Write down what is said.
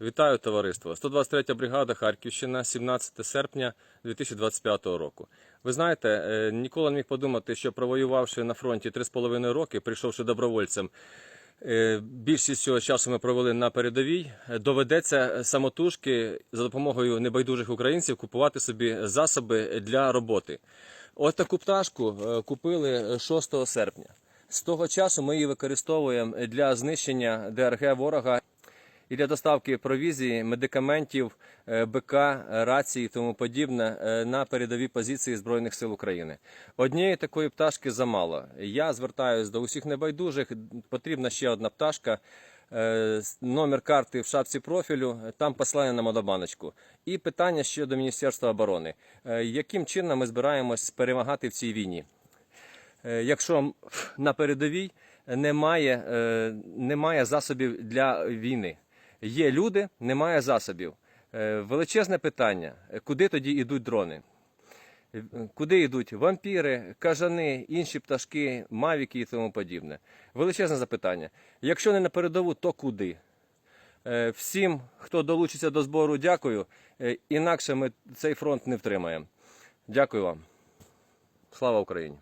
Вітаю товариство. 123 бригада Харківщина, 17 серпня 2025 року. Ви знаєте, е, ніколи не міг подумати, що провоювавши на фронті 3,5 роки, прийшовши добровольцем, е, більшість цього часу ми провели на передовій. Доведеться самотужки за допомогою небайдужих українців купувати собі засоби для роботи. Ось таку пташку е, купили 6 серпня. З того часу ми її використовуємо для знищення ДРГ ворога і для доставки провізії, медикаментів, е, БК, рації і тому подібне е, на передові позиції Збройних сил України. Однієї такої пташки замало. Я звертаюся до усіх небайдужих. Потрібна ще одна пташка. Е, Номер карти в шапці профілю, там послання на модобаночку. І питання щодо Міністерства оборони. Яким чином ми збираємось перемагати в цій війні? Якщо на передовій немає, немає засобів для війни. Є люди, немає засобів. Е, Величезне питання: е, куди тоді йдуть дрони? Е, Куди йдуть вампіри, кажани, інші пташки, мавіки і тому подібне? Величезне запитання. Якщо не на передову, то куди? Всім, хто долучиться до збору, дякую. Інакше ми цей фронт не втримаємо. Дякую вам. Слава Україні!